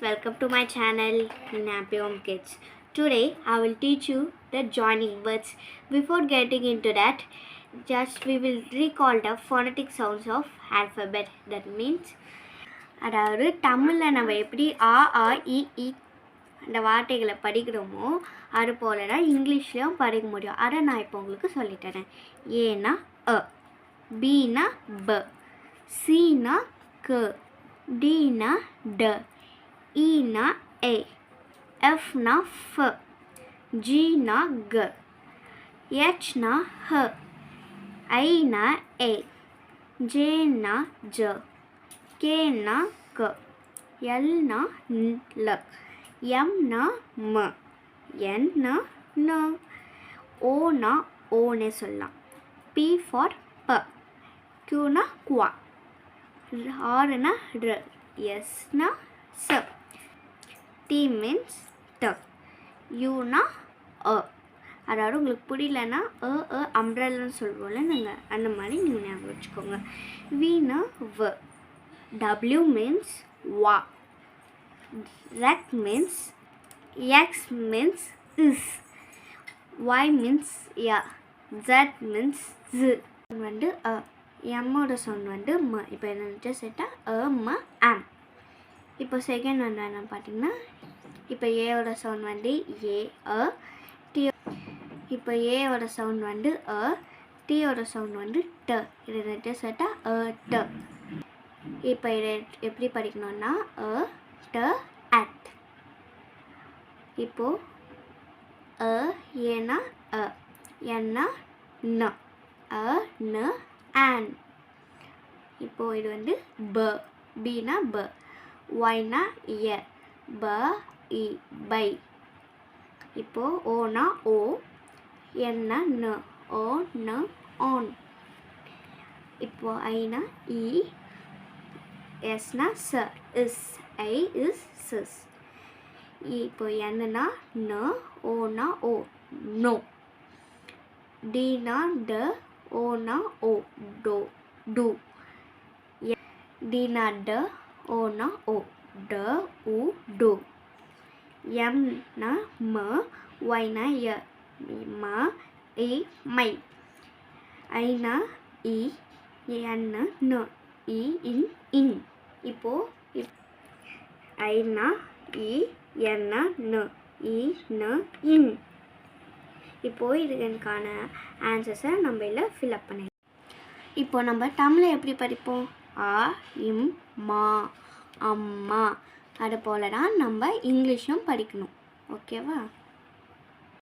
welcome to my channel Nappy Home Kids. Today I will teach you the joining words. Before getting into that, just we will recall the phonetic sounds of alphabet. That means அதாவது தமிழில் நம்ம எப்படி ஆ ஆ இ இ அந்த வார்த்தைகளை படிக்கிறோமோ அது போல தான் இங்கிலீஷ்லேயும் படிக்க முடியும் அதை நான் இப்போ உங்களுக்கு சொல்லித்தரேன் ஏனா அ பீனா ப சீனா க டீனா ட ஈனா ஏ எஃப்னா ஃப ஜீனா க ஹெச்னா ஹ ஐனா ஏ ஜேனா ஜ கேனா க எல்னா ல எம்னா ம என்னா ந ஓனா ஓனே சொல்லலாம். பி ஃபார் ப க்யூனா குவா ஆறுனா ர எஸ்னா ச டி மீன்ஸ் ட யூனா அ. அதாவது உங்களுக்கு புரியலன்னா அ அ அம்ரல்லன்னு சொல்லுவோம்ல நாங்கள் அந்த மாதிரி நீங்கள் ஞாபகம் வச்சுக்கோங்க. வீணா வ டபிள்யூ மீன்ஸ் வா ரெக் means X means is Y means yeah Z means ஜு வந்து அ. எம்மோட சவுண்ட் வந்து ம. இப்போ என்ன செட்டா அ ம ஆம் இப்போ செகண்ட் வந்து என்ன பார்த்தீங்கன்னா இப்போ ஏவோட சவுண்ட் வந்து ஏ அ டி இப்போ ஏவோட சவுண்ட் வந்து அ டியோட சவுண்ட் வந்து ட இது ரெண்டு செட்டாக அ ட இப்போ இதை எப்படி படிக்கணும்னா அ ட அட் இப்போது அ ஏனா அ என்னா ந அ ந ஆன் இப்போது இது வந்து ப பீனா ப ஒய்னா எ ப இ பை. இப்போது ஓனா ஓ என்ன ந ஓ ந ஆன் இப்போ ஐனா இ எஸ்னா ச இஸ் ஐ இஸ் சிஸ். இப்போ என்னன்னா ந ஓனா ஓ நோ. டீனா ட ஓனா ஓ டோ டூ. டீனா ட ஓனா ஓ ட உ டு. எம்னா ம ஒய்னா ய. ம இ மை. ஐனா இ என்ன ந இ இன் இன். இப்போ ஐனா இ என்ன ந இ ந இன். இப்போ இதுக்கான ஆன்சர்ஸை நம்ம இதில் ஃபில்அப் பண்ணி இப்போ நம்ம தமிழை எப்படி படிப்போம்? ஆ இம் மா அம்மா. அது போல தான் நம்ம இங்கிலீஷும் படிக்கணும். ஓகேவா?